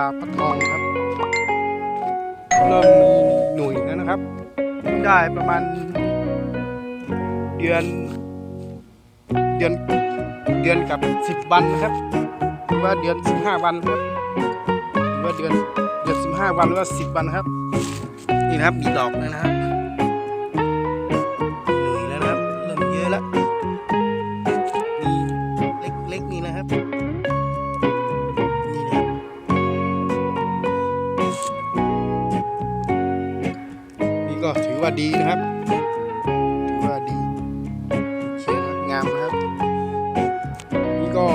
าพัดทองครับ เริ่มมีหน่วยแล้วนะครับได้ประมาณ เดือน เดือนเดือนกับสิบวันนะครับหรือว่าเดือนสิบห้าวันครับหรือว่าเดือนเดือนสิบห้าวันหรือว่าสิบวันครับ นี่นะครับมีดอกนะครับ ดีนะครับถือว่าดีเขียวงามนะครับ นี่ก็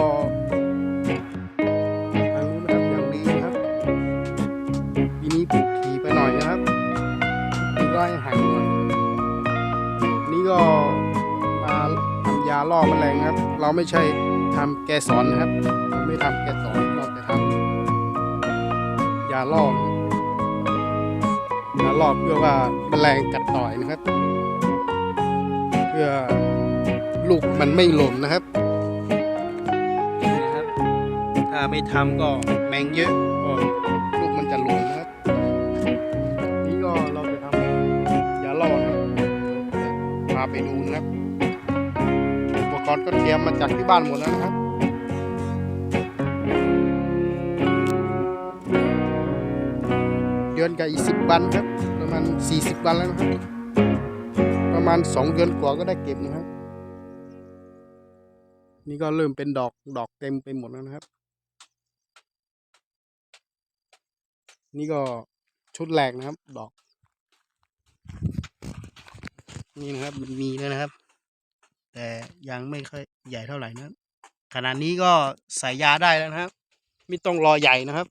ทางนู้นนะครับอย่างดีนะครับปีนี้ปลูกถี่ไปหน่อยนะครับไร่ห่างหน่อยนี่ก็มาทำยาล่อแมลงครับ เราไม่ใช่ทำแกสอนนะครับ ไม่ทำแกสอนเราจะทำยาล่อยาล่อเพื่อว่าแมลงกัด ต่อยนะครับ เพื่อลูกมันไม่หล่นนะครับนี่นะครับ ถ้าไม่ทำก็แมงเยอะก็ลูกมันจะหล่นนะครับ นี่ก็เราจะทำยาล่อนะครับพาไปดูนะครับอุปกรณ์ก็เตรียมมาจากที่บ้านหมดแล้วนะครับเดือนกับอีกสิบวันครับ ประมาณสี่สิบวันแล้วนะครับ ประมาณสองเดือนกว่าก็ได้เก็บนะครับ นี่ก็เริ่มเป็นดอกดอกเต็มไปหมดแล้วนะครับ นี่ก็ชุดแรกนะครับ ดอก นี่นะครับมันมีแล้วนะครับ แต่ยังไม่ค่อยใหญ่เท่าไหร่นะขนาดนี้ก็ใส่ยาได้แล้วนะครับ ไม่ต้องรอใหญ่นะครับ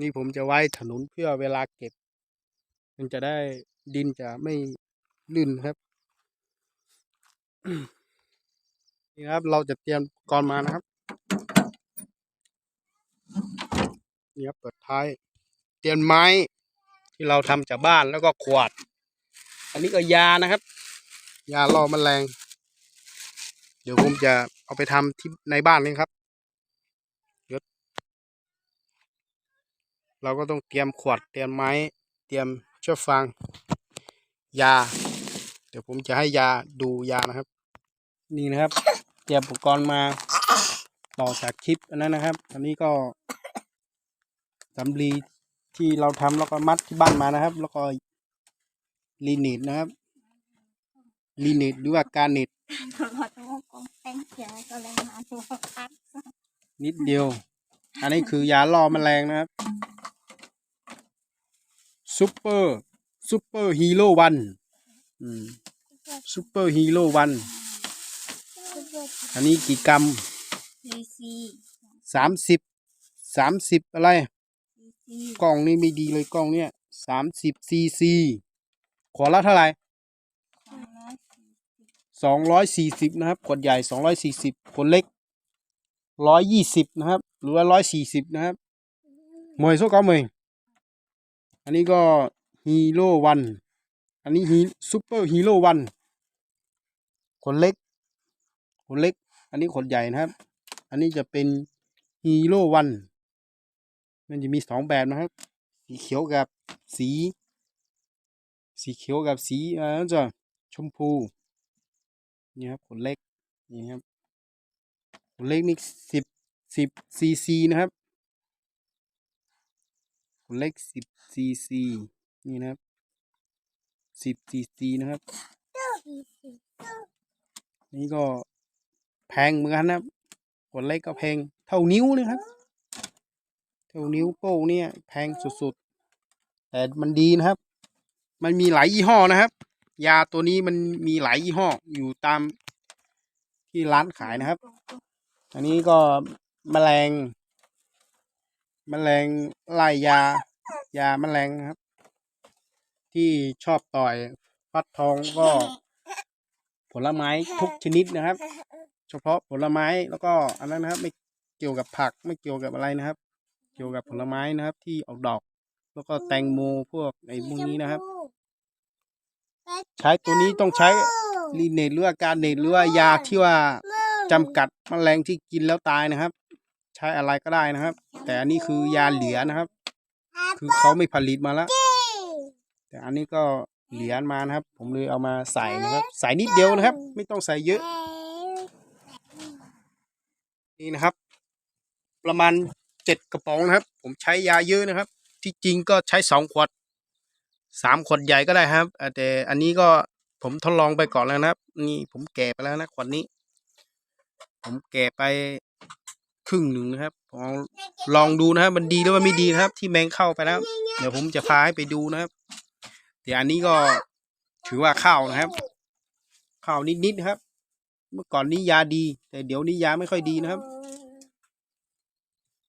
นี่ผมจะไว้ถนนเพื่อเวลาเก็บ มันจะได้ดินจะไม่ลื่นครับ นี่ครับ เราจะเตรียมก่อนมานะครับนี่ครับเปิดท้าย เตรียมไม้ที่เราทำจากบ้านแล้วก็ขวด อันนี้ก็ยานะครับ ยาล่อแมลง เดี๋ยวผมจะเอาไปทำที่ในบ้านนี่ครับเดี๋ยว เราก็ต้องเตรียมขวดเตรียมไม้ เตรียมเชือกฟาง ยา เดี๋ยวผมจะให้ยาดูยานะครับ นี่นะครับ เตรียมอุปกรณ์มาต่อจากคลิปอันนั้นนะครับ อันนี้ก็สำลีที่เราทำแล้วก็มัดที่บ้านมานะครับ แล้วก็ลีเนตนะครับลีเนตหรือว่าการเนตเราต้องกองแป้งเขียวก็เลยมาดูครับนิดเดียว อันนี้คือยาล่อแมลงนะครับ ซูเปอร์ซูเปอร์ฮีโร่วันอืมซูเปอร์ฮีโร่วัน อันนี้กี่กรัมซีซีสามสิบสามสิบอะไรซีซีกล่องนี้ไม่ดีเลยกล่องเนี้ยสามสิบซีซีขวดละเท่าไหร่สองร้อยสี่สิบสองร้อยสี่สิบนะครับขวดใหญ่สองร้อยสี่สิบขวดเล็กร้อยยี่สิบนะครับ หรือว่าร้อยสี่สิบนะครับมวยโซ่เก้าเมย อันนี้ก็ฮีโร่วัน อันนี้ฮีซูเปอร์ฮีโร่วันขวดเล็กขวดเล็ก อันนี้ขวดใหญ่นะครับ อันนี้จะเป็นฮีโร่วัน มันจะมีสองแบบนะครับ สีเขียวกับสี สีเขียวกับสีอ่อจะชมพู นี่ครับขนเล็ก นี่ครับขนเล็กนี่สิบสิบซีซีนะครับ เล็กสิบซีซีนี่นะครับสิบซีซีนะครับ นี่ก็แพงเหมือนกันนะครับขนเล็กก็แพงเท่านิ้วเลยครับ เท่านิ้วโป้งเนี่ยแพงสุดๆ แต่มันดีนะครับ มันมีหลายยี่ห้อนะครับ ยาตัวนี้มันมีหลายยี่ห้ออยู่ตามที่ร้านขายนะครับ อันนี้ก็แมลง แมลงไล่ยา ยาแมลงครับ ที่ชอบต่อยฟัดทองก็ ผลไม้ทุกชนิดนะครับ เฉพาะผลไม้แล้วก็อันนั้นนะครับ ไม่เกี่ยวกับผักไม่เกี่ยวกับอะไรนะครับ เกี่ยวกับผลไม้นะครับ ที่ออกดอก แล้วก็แตงโมพวกไอ้พวกนี้นะครับ ใช้ตัวนี้ต้องใช้รีเนตหรือว่าการเนตหรือว่ายาที่ว่าจำกัดแมลงที่กินแล้วตายนะครับ ช้อะไรก็ได้นะครับ แต่อันนี้คือยาเหลือนะครับ คือเขาไม่ผลิตมาแล้ว แต่อันนี้ก็เหลือมานะครับ ผมเลยเอามาใส่นะครับ ใส่นิดเดียวนะครับ ไม่ต้องใส่เยอะ นี่นะครับ ประมาณเจ็ดกระป๋องนะครับ ผมใช้ยาเยอะนะครับ ที่จริงก็ใช้สองขวดสามขวดใหญ่ก็ได้ครับอ่าแต่อันนี้ก็ผมทดลองไปก่อนแล้วนะครับ นี่ผมแกะไปแล้วนะขวดนี้ ผมแกะไป ครึ่งหนึ่งนะครับลองลองดูนะครับ มันดีหรือว่าไม่ดีนะครับ ที่แมงเข้าไปแล้วเดี๋ยวผมจะพาให้ไปดูนะครับเดี๋ยวอันนี้ก็ถือว่าเข้านะครับเข้านิดๆนะครับ เมื่อก่อนนี้ยาดี แต่เดี๋ยวนี้ยาไม่ค่อยดีนะครับ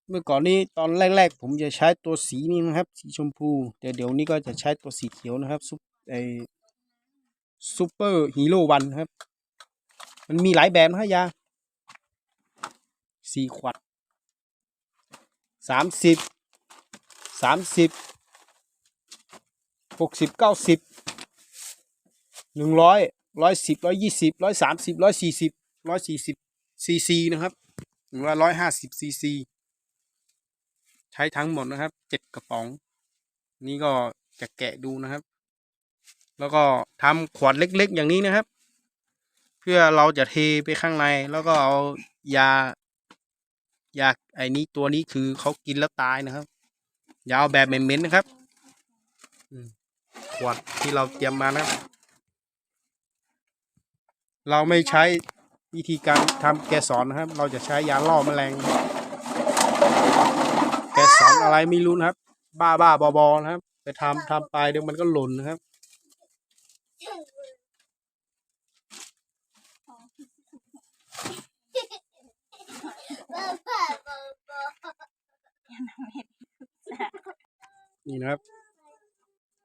เมื่อก่อนนี้ตอนแรก ๆ ผมจะใช้ตัวสีนี้นะครับ สีชมพู แต่เดี๋ยวนี้ก็จะใช้ตัวสีเขียวนะครับซุปไอซูเปอร์ฮีโร่วันครับ มันมีหลายแบบนะฮะยา สี่ขวดสามสิบสามสิบหกสิบเก้าสิบหนึ่งร้อยร้อยสิบร้อยยี่สิบร้อยสามสิบร้อยสี่สิบร้อยสี่สิบซีซีนะครับ หรือว่าร้อยห้าสิบซีซีใช้ทั้งหมดนะครับเจ็ดกระป๋อง นี่ก็จะแกะดูนะครับ แล้วก็ทำขวดเล็กๆ อย่างนี้นะครับ เพื่อเราจะเทไปข้างในแล้วก็เอายา ยาไอ้นี้ตัวนี้คือเขากินแล้วตายนะครับ ยาเอาแบบเหม็นๆนะครับขวดที่เราเตรียมมานะครับ เราไม่ใช้วิธีการทำแกสอนนะครับ เราจะใช้ยาล่อแมลง แกสอนอะไรไม่รู้นะครับ บ้าบ้าบอบอนะครับ ไปทำทำไปเดี๋ยวมันก็หล่นนะครับ นี่นะครับ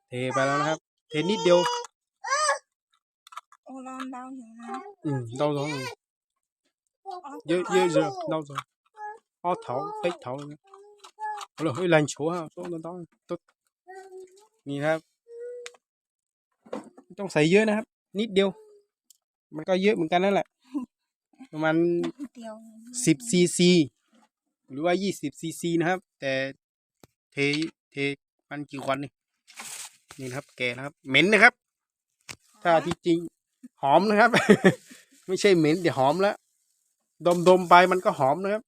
เทไปแล้วนะครับ เทนิดเดียวโอ้ร้อนดาวหิวนะอืม đau rồi dễ dễ giờ đau rồi ó thấu tích thấu rồi rồi hơi lành chỗ ha chỗ nó đó tốt นี่ครับไม่ต้องใส่เยอะนะครับ นิดเดียว มันก็เยอะเหมือนกันนั่นแหละ ประมาณเดียวสิบซีซีหรือว่ายี่สิบซีซีนะครับ แต่เทเทมันกี่ควันนี่นี่นะครับ แก่นะครับ เหม็นนะครับ ถ้าที่จริงหอมนะครับ ไม่ใช่เหม็นแต่หอมแล้วดมดมๆไปมันก็หอมนะครับ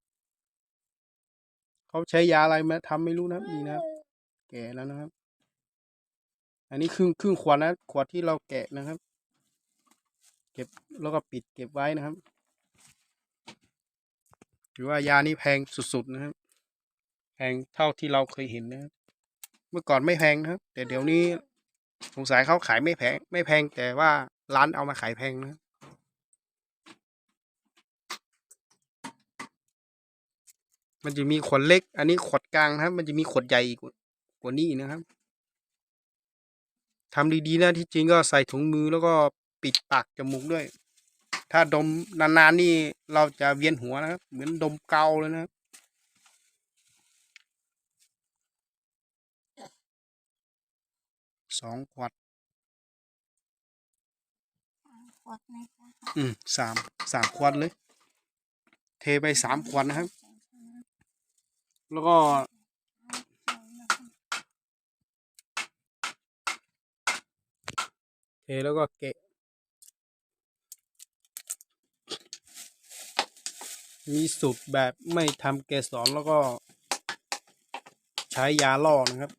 เขาใช้ยาอะไรมาทำไม่รู้นะครับนี่นะครับ แก่แล้วนะครับ อันนี้ครึ่งครึ่งขวดนะขวดที่เราแกะนะครับ เก็บแล้วก็ปิดเก็บไว้นะครับ ถือว่ายานี้แพงสุดๆนะครับ แพงเท่าที่เราเคยเห็นนะครับเมื่อก่อนไม่แพงนะครับ แต่เดี๋ยวนี้สงสัยเขาขายไม่แพง ไม่แพงแต่ว่าร้านเอามาขายแพงนะมันจะมีขวดเล็ก อันนี้ขวดกลางนะครับ มันจะมีขวดใหญ่กกว่านี้นะครับทำดีๆนะที่จริงก็ใส่ถุงมือแล้วก็ปิดปากจมูกด้วย ถ้าดมนานๆนี่เราจะเวียนหัวนะครับ เหมือนดมเกาเลยนะครับสองขวดขวดไหมคะอืมสามสามขวดเลย เทไปสามขวดนะครับ แล้วก็เทแล้วก็เกะ มีสูตรแบบไม่ทำเกสรแล้วก็ ใช้ยาล่อนะครับ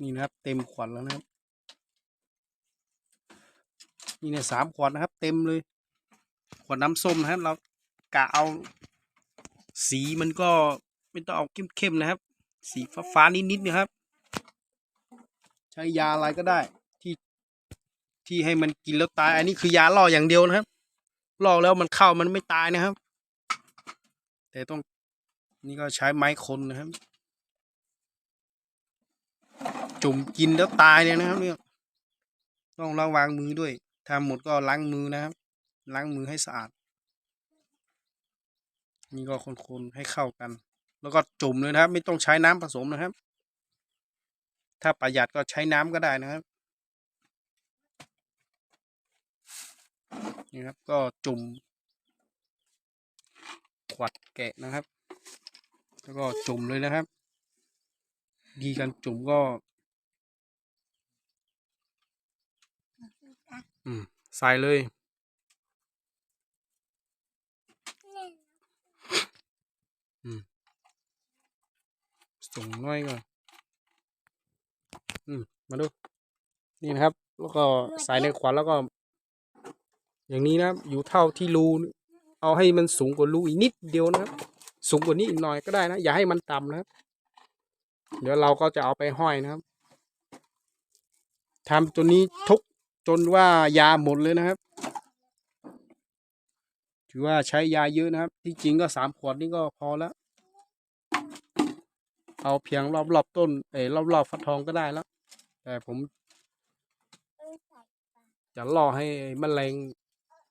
นี่นะครับ เต็มขวดแล้วนะครับ นี่เนี่ยสามขวดนะครับ เต็มเลย ขวดน้ำส้มนะครับ เรากะเอาสีมันก็ไม่ต้องเอาเข้มๆนะครับ สีฟ้าๆนิดๆนะครับ ใช้ยาอะไรก็ได้ที่ที่ให้มันกินแล้วตาย อันนี้คือยาล่ออย่างเดียวนะครับ ล่อแล้วมันเข้ามันไม่ตายนะครับ แต่ต้องนี่ก็ใช้ไม้คนนะครับ จุ่มกินแล้วตายเลยนะครับ เนี่ยต้องระวังมือด้วยทำหมดก็ล้างมือนะครับ ล้างมือให้สะอาด นี่ก็คนๆให้เข้ากัน แล้วก็จุ่มเลยนะครับ ไม่ต้องใช้น้ำผสมนะครับ ถ้าประหยัดก็ใช้น้ำก็ได้นะครับ นี่ครับ ก็จุ่มขวดแกะนะครับ แล้วก็จุ่มเลยนะครับดีกันจุ่มก็ อืมใส่เลยส่งน้อยก่อนอืมมาดู นี่นะครับ แล้วก็ใส่ในขวดแล้วก็ อย่างนี้นะครับอยู่เท่าที่รูเอาให้มันสูงกว่ารูอีกนิดเดียวนะครับ สูงกว่านี้อีกหน่อยก็ได้นะ อย่าให้มันต่ำนะครับ เดี๋ยวเราก็จะเอาไปห้อยนะครับทำตัวนี้ทุกจนว่ายาหมดเลยนะครับ ถือว่าใช้ยาเยอะนะครับ ที่จริงก็สามขวดนี่ก็พอแล้ว เอาเพียงรอบรอบๆต้น เอ้รอบรอบๆฟักทองก็ได้แล้ว แต่ผม จะล่อให้มแมลง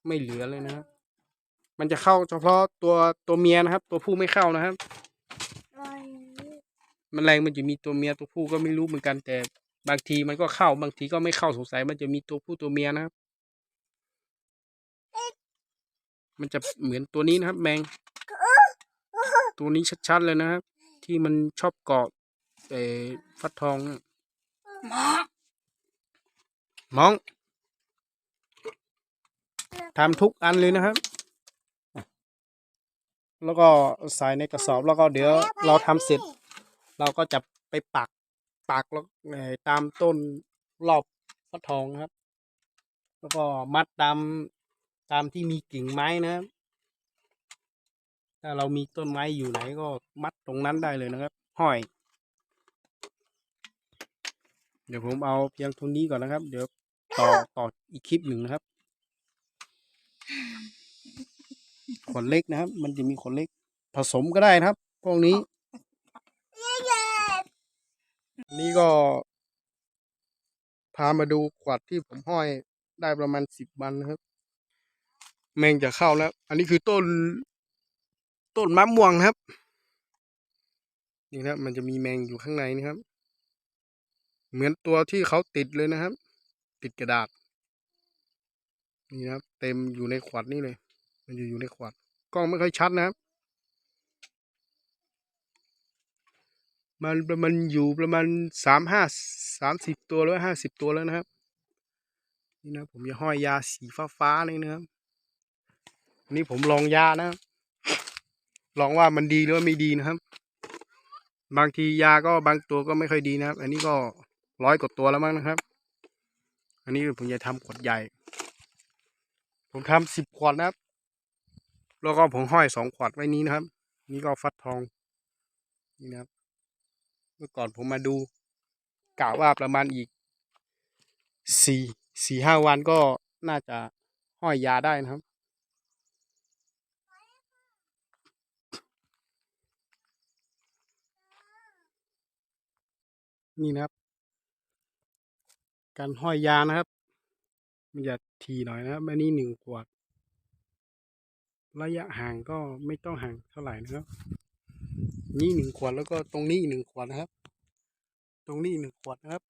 ไม่เหลือเลยนะครับ มันจะเข้าเฉพาะตัวตัวเมียนะครับ ตัวผู้ไม่เข้านะครับแมลงมันจะมีตัวเมียตัวผู้ก็ไม่รู้เหมือนกัน แต่บางทีมันก็เข้าบางทีก็ไม่เข้าสงสัย มันจะมีตัวผู้ตัวเมียนะครับ มันจะเหมือนตัวนี้นะครับ แมง ตัวนี้ชัดๆเลยนะครับ ที่มันชอบเกาะเอ่อฟักทองน่ะมอง ทำทุกอันเลยนะครับ แล้วก็ใส่ในกระสอบแล้วก็เดี๋ยวเราทำเสร็จ เราก็จะไปปักปักแล้วตามต้นรอบฟักทองครับ แล้วก็มัดตามตามที่มีกิ่งไม้นะครับ ถ้าเรามีต้นไม้อยู่ไหนก็มัดตรงนั้นได้เลยนะครับ ห้อย เดี๋ยวผมเอาเพียงเท่านี้ก่อนนะครับ เดี๋ยวต่อต่ออีกคลิปหนึ่งนะครับ ขนเล็กนะครับ มันจะมีขนเล็ก ผสมก็ได้นะครับ พวกนี้ นี่ก็ พามาดูขวดที่ผมห้อยได้ประมาณสิบวันนะครับ แมงจะเข้าแล้ว อันนี้คือต้น ต้นมะม่วงครับ นี่นะครับมันจะมีแมงอยู่ข้างในนะครับ เหมือนตัวที่เขาติดเลยนะครับ ติดกระดาษ นี่นะครับ เต็มอยู่ในขวดนี่เลย มันจะอยู่ในขวด กล้องไม่ค่อยชัดนะครับ มันประมาณอยู่ประมาณสามห้าสามสิบตัวหรือห้าสิบตัวแล้วนะครับ นี่นะผมจะห้อยยาสีฟ้าฟ้าๆเลยนะครับอันนี้ผมลองยานะครับ ลองว่ามันดีหรือว่าไม่ดีนะครับ บางทียาก็บางตัวก็ไม่ค่อยดีนะครับ อันนี้ก็ร้อยกว่าตัวแล้วมั้งนะครับ อันนี้ผมจะทำขวดใหญ่ ผมทำสิบขวดนะครับ แล้วก็ผมห้อยสองขวดไว้นี้นะครับ นี่ก็ฟัดทอง นี่นะครับ เมื่อก่อนผมมาดูกะว่าประมาณอีกสี่สี่ห้าวันก็น่าจะห้อยยาได้นะครับ นี่นะครับ การห้อยยานะครับ มันจะทีหน่อยนะครับอันนี้หนึ่งขวด ระยะห่างก็ไม่ต้องห่างเท่าไหร่นะครับ นี่หนึ่งขวดแล้วก็ตรงนี้อีกหนึ่งขวดนะครับ ตรงนี้อีกหนึ่งขวดนะครับ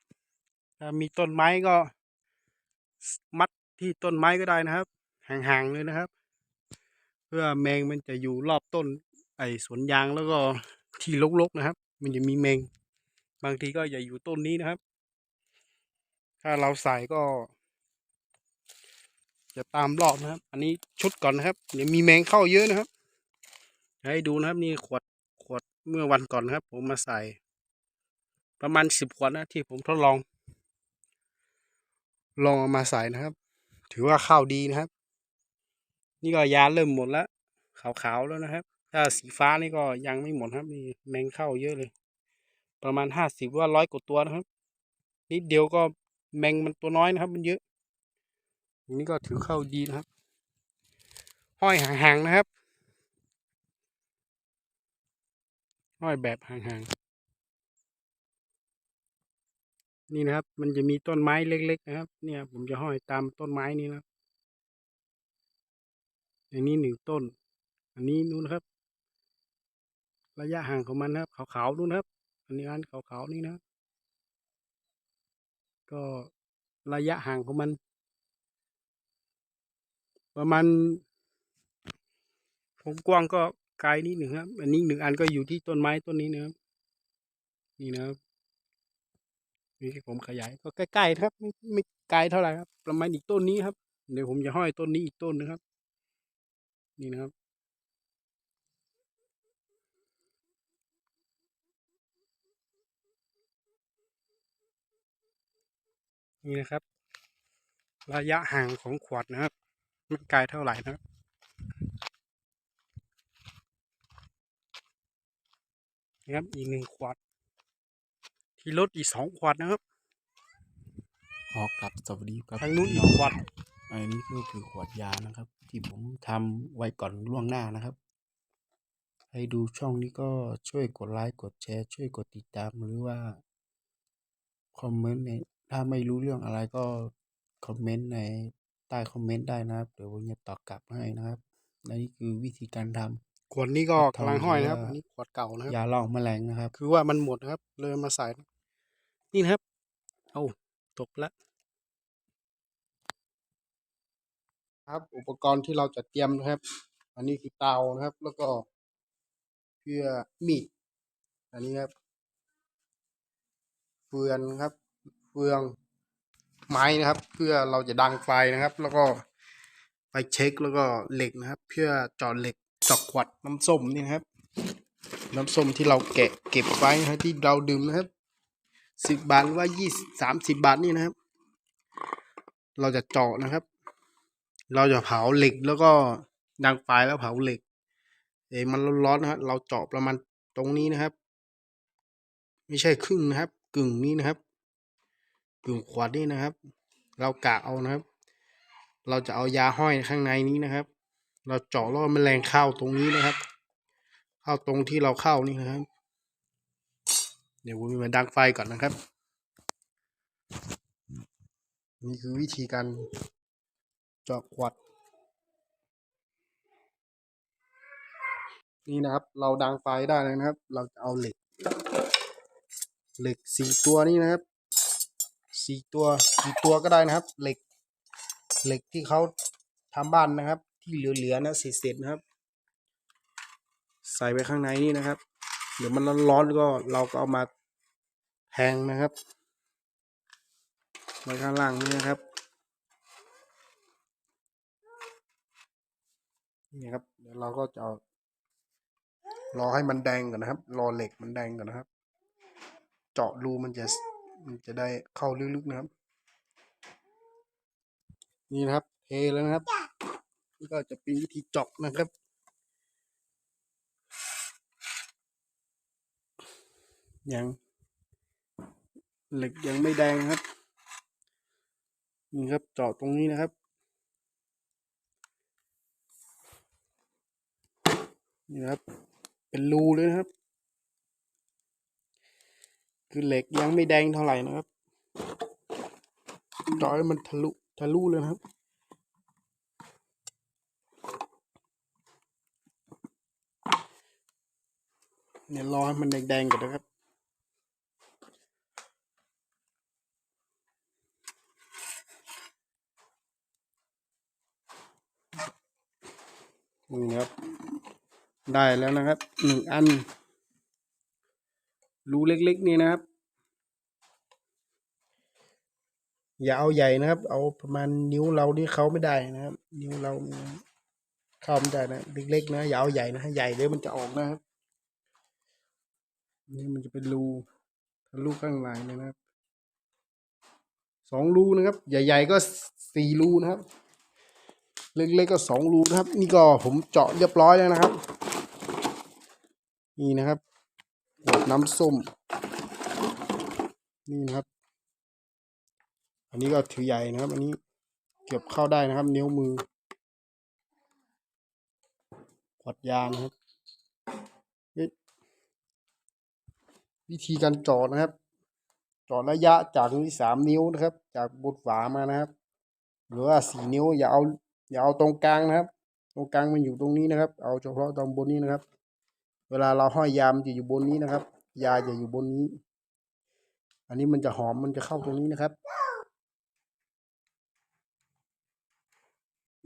ถ้ามีต้นไม้ก็ มัดที่ต้นไม้ก็ได้นะครับ ห่างๆเลยนะครับ เพื่อแมงมันจะอยู่รอบต้น ไอ้สวนยางแล้วก็ที่รกๆนะครับ มันจะมีแมง บางทีก็อย่าอยู่ต้นนี้นะครับ ถ้าเราใส่ก็ จะตามรอบนะครับ อันนี้ชุดก่อนนะครับเดี๋ยวมีแมงเข้าเยอะนะครับ ให้ดูนะครับนี่ขวดขวดเมื่อวันก่อนนะครับ ผมมาใส่ ประมาณสิบขวดนะที่ผมทดลอง ลองเอามาใส่นะครับ ถือว่าเข้าดีนะครับ นี่ก็ยาเริ่มหมดแล้วขาวๆแล้วนะครับ ถ้าสีฟ้านี่ก็ยังไม่หมดครับนี่แมงเข้าเยอะเลย ประมาณห้าสิบว่าร้อยกว่าตัวนะครับนิดเดียวก็แมงมันตัวน้อยนะครับ มันเยอะ อันนี้ก็ถือเข้าดีนะครับ ห้อยห่างๆนะครับ ห้อยแบบห่างๆ นี่นะครับ มันจะมีต้นไม้เล็ก ๆ นะครับ เนี่ย ผมจะห้อยตามต้นไม้นี้นะอันนี้หนึ่งต้น อันนี้นู้นครับ ระยะห่างของมันนะครับ ขาวๆนู้นครับ อันนี้อันขาวๆนี่นะ ก็ระยะห่างของมัน ประมาณผมกว้างก็ไกลนิดหนึ่งครับ อันนี้หนึ่งอันก็อยู่ที่ต้นไม้ต้นนี้นะครับ นี่นะครับนี่ผมขยายก็ใกล้ๆครับ ไม่ไม่ไกลเท่าไหร่ครับ ประมาณอีกต้นนี้ครับ เดี๋ยวผมจะห้อยต้นนี้อีกต้นนะครับ นี่นะครับนี่นะครับ ระยะห่างของขวดนะครับ ไม่ไกลเท่าไหร่นะครับนะครับอีกหนึ่งขวด ที่รถอีกสองขวดนะครับขอกลับสวัสดีครับทางนู้นอีพี่กขวดอันนี้ก็คือขวดยานะครับ ที่ผมทำไว้ก่อนล่วงหน้านะครับ ให้ดูช่องนี้ก็ช่วยกดไลค์กดแชร์ ช่วยกดติดตามหรือว่าคอมเมนต์ในถ้าไม่รู้เรื่องอะไรก็คอมเมนต์ใน ใต้คอมเมนต์ได้นะครับ เดี๋ยวผมจะตอบกลับให้นะครับและนี่คือวิธีการทำขวดนี้ก็ทำกำลังห้อยนะครับหรือว่าอันนี้ขวดเก่านะครับยาล่อแมลงนะครับ คือว่ามันหมดนะครับ เลยเอามาใส่นี่นะครับ เอาตกแล้วครับ อุปกรณ์ที่เราจะเตรียมนะครับ อันนี้คือเตานะครับ แล้วก็เพื่อมีดอันนี้ครับ เฟืองครับ เฟือง ไม้นะครับ เพื่อเราจะดังไฟนะครับ แล้วก็ไฟเช็คแล้วก็เหล็กนะครับ เพื่อเจอดเหล็กเจอกขวดน้ำส้มนี่นะครับ น้ำส้มที่เราแกะเก็บไว้นะที่เราดื่มนะครับสิบบาทหรือว่ายี่สามสิบบาทนี่นะครับ เราจะเจาะนะครับ เราจะเผาเหล็กแล้วก็ดังไฟแล้วเผาเหล็กเอ้มันร้อนๆนะครับเราเจาะประมาณตรงนี้นะครับ ไม่ใช่ครึ่งนะครับ กึ่งนี้นะครับ กึ่งขวดนี่นะครับ เรากะเอานะครับ เราจะเอายาห้อยข้างในนี้นะครับ เราเจาะแล้วแมลงเข้าตรงนี้นะครับ เข้าตรงที่เราเข้านี่นะครับ เดี๋ยวผมมาดังไฟก่อนนะครับ นี่คือวิธีการเจาะขวดนี่นะครับ เราดังไฟได้เลยนะครับ เราจะเอาเหล็ก เหล็กสี่ตัวนี้นะครับ สี่ตัวกี่ตัวก็ได้นะครับ เหล็ก เหล็กที่เขาทำบ้านนะครับ ที่เหลือๆนะเศษๆนะครับ ใส่ไปข้างในนี่นะครับ เดี๋ยวมันร้อนๆก็เราก็เอามาแทงนะครับไว้ข้างล่างนี่นะครับนี่ครับเดี๋ยวเราก็จะรอให้มันแดงก่อนนะครับ รอเหล็กมันแดงก่อนนะครับ เจาะรูมันจะ จะได้เข้าลึกๆนะครับ นี่นะครับเทแล้วนะครับนี่ก็จะเป็นวิธีเจาะนะครับยังเหล็กยังไม่แดงครับนี่ครับเจาะตรงนี้นะครับ นี่นะครับ เป็นรูเลยนะครับ คือเหล็กยังไม่แดงเท่าไหร่นะครับจาะให้มันทะลุทะลุเลยนะครับ เนี่ยรอให้มันแดงๆก่อนนะครับนี่นะครับ ได้แล้วนะครับหนึ่งอัน รูเล็ก ๆ นี่นะครับ อย่าเอาใหญ่นะครับ เอาประมาณนิ้วเรานี่เขาไม่ได้นะครับ นิ้วเราเข้าไม่ได้นะเล็กๆนะอย่าเอาใหญ่นะใหญ่เดี๋ยวมันจะออกนะครับนี่มันจะเป็นรูทะลุข้างในเลยนะครับสองรูนะครับ ใหญ่ๆก็สี่รูนะครับ เล็กๆก็สองรูนะครับ นี่ก็ผมเจาะเรียบร้อยแล้วนะครับ นี่นะครับ น้ำส้ม นี่นะครับ อันนี้ก็ถือใหญ่นะครับ อันนี้เก็บเข้าได้นะครับ นิ้วมือขวดยานะครับวิธีการจาะนะครับจาะระยะจากนี้สามนิ้วนะครับ จากบนฝามานะครับ หรือว่าสี่นิ้วอย่าเอาอย่าเอาตรงกลางนะครับ ตรงกลางมันอยู่ตรงนี้นะครับ เอาเฉพาะตรงบนนี้นะครับ เวลาเราห้อยยามจะอยู่บนนี้นะครับ ยาจะอยู่บนนี้ อันนี้มันจะหอมมันจะเข้าตรงนี้นะครับ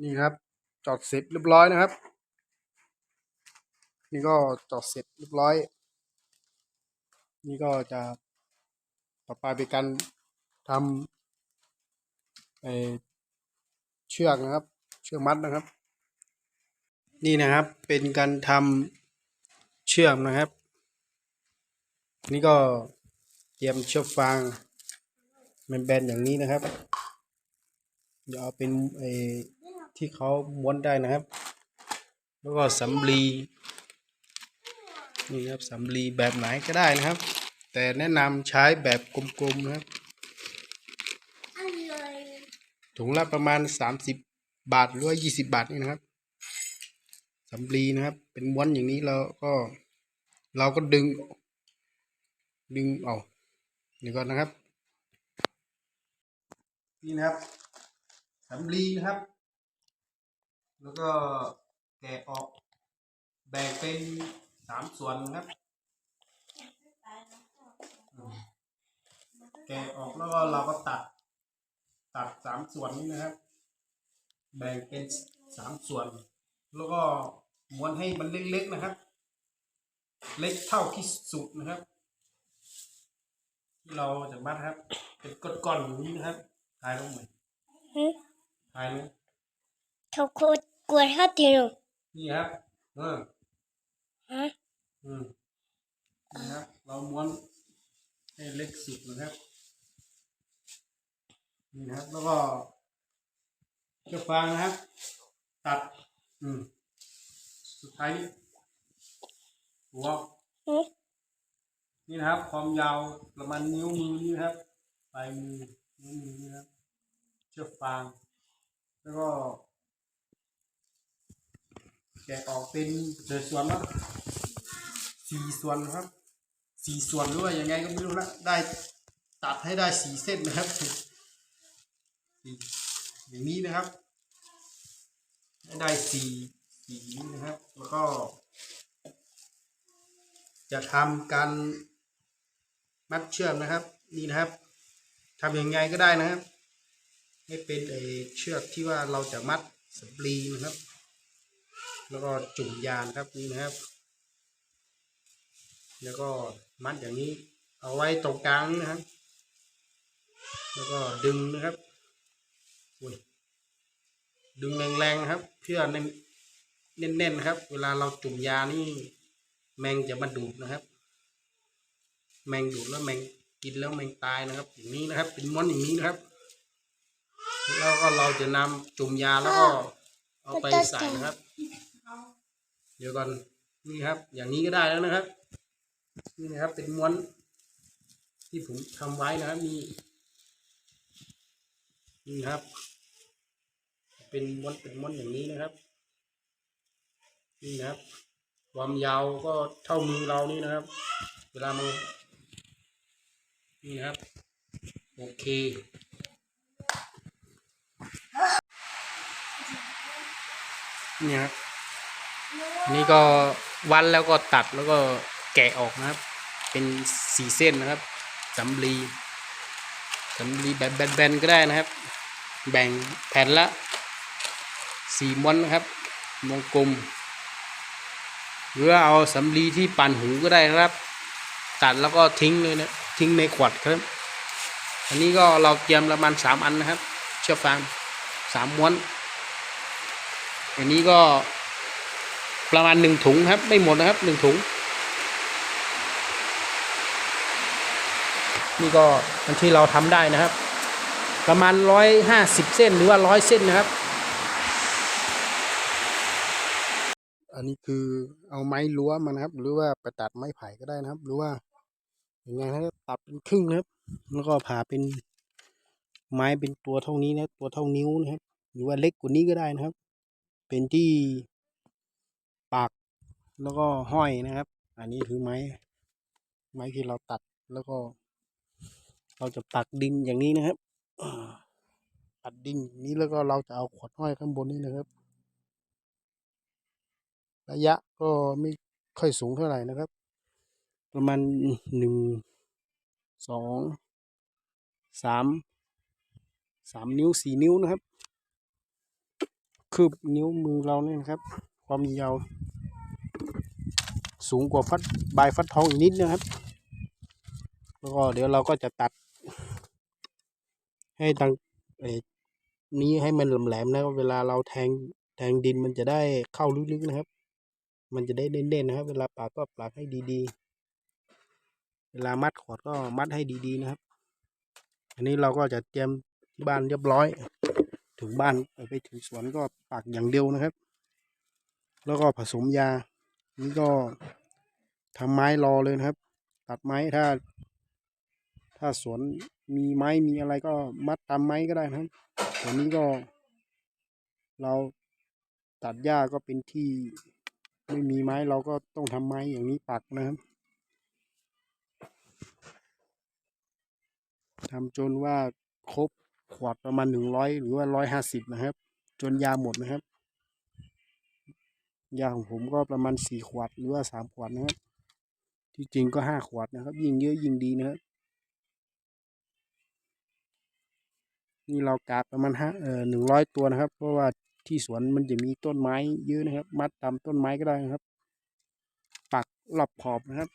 นี่ครับ จอดเสร็จเรียบร้อยนะครับ นี่ก็จอดเสร็จเรียบร้อย นี่ก็จะต่อไปเป็นการทำเเชือกนะครับ เชือกมัดนะครับ นี่นะครับเป็นการทำ เชื่อกนะครับ นี่ก็เตรียมเชือกฟางแบนๆอย่างนี้นะครับ เดี๋ยวเอาเป็นไอ้ที่เขาม้วนได้นะครับ แล้วก็สำลีนี่ครับสำลีแบบไหนก็ได้นะครับ แต่แนะนำใช้แบบกลมๆนะครับถุงละประมาณสามสิบบาทหรือว่ายี่สิบาทนี่นะครับสำลีนะครับ เป็นม้วนอย่างนี้เราก็ เราก็ดึง ดึงออกเดี๋ยวก่อนนะครับ นี่นะครับสำลีนะครับ แล้วก็แกะออก แบ่งเป็นสามส่วนนะครับอืมแกะออกแล้วก็เราก็ตัด ตัดสามส่วนนี้นะครับ แบ่งเป็นสามส่วน แล้วก็ม้วนให้มันเล็กๆนะครับ เล็กเท่าที่สุดนะครับ ที่เราจะมัดครับ เป็นก้อนๆอย่างนี้นะครับทายลงไหมหืมทายลงเขาโคตรกลัวท่าตีหนูนี่ครับเออฮะอืมนี่ครับเราม้วนให้เล็กสุดนะครับนี่นะครับ แล้วก็เชือกฟางนะครับ ตัด อืมสุดท้ายนี้ หัวหืมนี่นะครับ ความยาวประมาณนิ้วมือนี่นะครับปลายมือนิ้วมือนี่นะครับ เชือกฟาง แล้วก็แกะออกเป็นเศษส่วนแล้วสี่ส่วนนะครับสี่ส่วนหรือว่ายังไงก็ไม่รู้นะได้ตัดให้ได้สี่เส้นนะครับสี่อย่างนี้นะครับให้ได้สี่สี่นี้นะครับ แล้วก็ จะทำการมัดเชือกนะครับนี่นะครับทำอยังไงก็ได้นะครับ ให้เป็นไอเชือกที่ว่าเราจะมัดสำลีนะครับ แล้วก็จุ่มยานครับนี่นะครับ แล้วก็มัดอย่างนี้เอาไว้ตรงกลางนะครับ แล้วก็ดึงนะครับดึงแรงๆครับ เพื่อเน้นแน่นๆนะครับ เวลาเราจุ่มยานี่ แมงจะมาดูดนะครับ แมงดูดแล้วแมงกินแล้วแมงตายนะครับ อย่างนี้นะครับ เป็นม้วนอย่างนี้นะครับ แล้วก็เราจะนำจุ่มยาแล้วก็เอาไปใส่นะครับ เดี๋ยวก่อนนี่ครับ อย่างนี้ก็ได้แล้วนะครับ นี่นะครับเป็นม้วนที่ผมทำไว้นะครับนี่นี่ครับ เป็นม้วนเป็นม้วนอย่างนี้นะครับ นี่นะครับ ความยาวก็เท่ามือเรานี่นะครับ เวลามันนี่นะครับ โอเคนี่ครับนี่ก็วันแล้วก็ตัดแล้วก็แกะออกนะครับ เป็นสีเส้นนะครับสำลีสำลีแบบแบนๆก็ได้นะครับ แบ่งแผ่นละสี่ม้วนนะครับวงกลม หรือว่าเอาสำลีที่ปั่นหูก็ได้นะครับ ตัดแล้วก็ทิ้งเลยนะทิ้งในขวดครับ อันนี้ก็เราเตรียมประมาณสามอันนะครับ เชือกฟางสามม้วน อันนี้ก็ประมาณหนึ่งถุงครับ ไม่หมดนะครับหนึ่งถุง นี่ก็อันที่เราทำได้นะครับ ประมาณร้อยห้าสิบเส้นหรือว่าร้อยเส้นนะครับ อันนี้คือ เอาไม้รั้วมานะครับ หรือว่าไปตัดไม้ไผ่ก็ได้นะครับ หรือว่าอย่างไงนะครับตัดเป็นครึ่งนะครับ แล้วก็ผ่าเป็นไม้เป็นตัวเท่านี้นะตัวเท่านิ้วนะครับ หรือว่าเล็กกว่านี้ก็ได้นะครับ เป็นที่ปากแล้วก็ห้อยนะครับ อันนี้คือไม้ ไม้ที่เราตัดแล้วก็ เราจะปักดินอย่างนี้นะครับอ่าปัดดินอย่างนี้แล้วก็เราจะเอาขวดห้อยข้างบนนี้นะครับ ระยะก็ไม่ค่อยสูงเท่าไหร่นะครับ ประมาณหนึ่งสองสามสามนิ้วสี่นิ้วนะครับ คืบนิ้วมือเราเนี่ยนะครับ ความยาวสูงกว่าฟัดใบฟัดทองอีกนิดนะครับ แล้วก็เดี๋ยวเราก็จะตัด ให้ตังนี้ให้มันแหลมๆนะเวลาเราแทงแทงดินมันจะได้เข้าลึกๆนะครับ มันจะได้เด่นๆนะครับ เวลาปากก็ปากให้ดีๆ เวลามัดขอดก็มัดให้ดีๆนะครับ อันนี้เราก็จะเตรียมที่บ้านเรียบร้อย ถึงบ้านไปถึงสวนก็ปักอย่างเดียวนะครับ แล้วก็ผสมยา นี่ก็ทำไม้รอเลยนะครับ ตัดไม้ถ้า ถ้าสวนมีไม้มีอะไรก็มัดตามไม้ก็ได้นะครับแต่นี้ก็ เราตัดหญ้าก็เป็นที่ ไม่มีไม้เราก็ต้องทำไม้อย่างนี้ปักนะครับทำจนว่าครบขวดประมาณหนึ่งร้อยหรือว่าร้อยห้าสิบนะครับ จนยาหมดนะครับ ยาของผมก็ประมาณสี่ขวดหรือว่าสามขวดนะครับ ที่จริงก็ห้าขวดนะครับ ยิ่งเยอะยิ่งดีนะครับนี่เรากาดประมาณห้าเอ่อหนึ่งร้อยตัวนะครับ เพราะว่า ที่สวนมันจะมีต้นไม้เยอะนะครับ มัดตามต้นไม้ก็ได้นะครับ ปักรอบขอบนะครับ